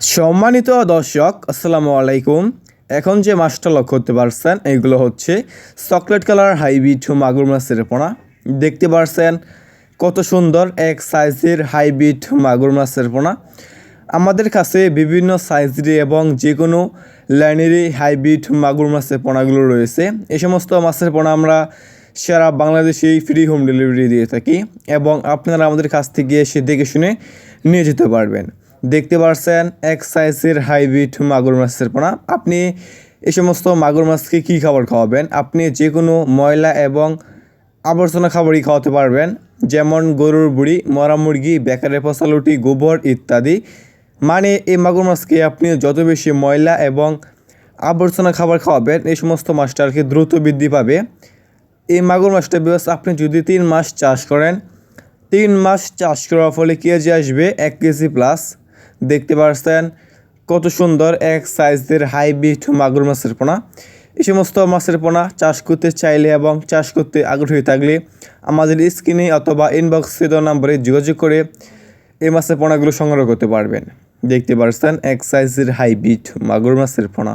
সম্মানিত দর্শক, আসসালামু আলাইকুম। এখন যে মাছটা লক্ষ্য করতে পারছেন, এগুলো হচ্ছে চকলেট কালার হাইব্রিড মাগুর মাছের পোনা। দেখতে পারছেন কত সুন্দর এক সাইজের হাইব্রিড মাগুর মাছের পোনা। আমাদের কাছে বিভিন্ন সাইজের এবং যে কোনো লাইনেরই হাইব্রিড মাগুর মাছের পোনাগুলো রয়েছে। এই সমস্ত মাছের পোনা আমরা সারা বাংলাদেশেই ফ্রি হোম ডেলিভারি দিয়ে থাকি এবং আপনারা আমাদের কাছ থেকে এসে দেখে শুনে নিয়ে যেতে পারবেন। দেখতে পারছেন এক সাইজের হাইব্রিড মাগুর মাছের পোনা। আপনি এই সমস্ত মাগুর মাছকে কী খাবার খাওয়াবেন? আপনি যে কোনো ময়লা এবং আবর্জনা খাবারই খাওয়াতে পারবেন। যেমন গরুর বুড়ি, মরা মুরগি, বেকারের পশালুটি গোবর ইত্যাদি। মানে এই মাগুর মাছকে আপনি যত বেশি ময়লা এবং আবর্জনা খাবার খাওয়াবেন, এই সমস্ত মাছটা আর কি দ্রুত বৃদ্ধি পাবে। এই মাগুর মাছটা বিকজ আপনি যদি তিন মাস চাষ করেন, তিন মাস চাষ করার ফলে কেজি আসবে? এক কেজি প্লাস দেখতে পাচ্ছেন কত সুন্দর এক সাইজের হাইব্রিড মাগুর মাছের পোনা। এই সমস্ত মাছের পোনা চাষ করতে চাইলে এবং চাষ করতে আগ্রহী থাকলে আমাদের স্ক্রিনে অথবা ইনবক্সে দেওয়া নম্বরে যোগাযোগ করে এই মাছের পোনাগুলো সংগ্রহ করতে পারবেন। দেখতে পাচ্ছেন এক সাইজের হাইব্রিড মাগুর মাছের পোনা।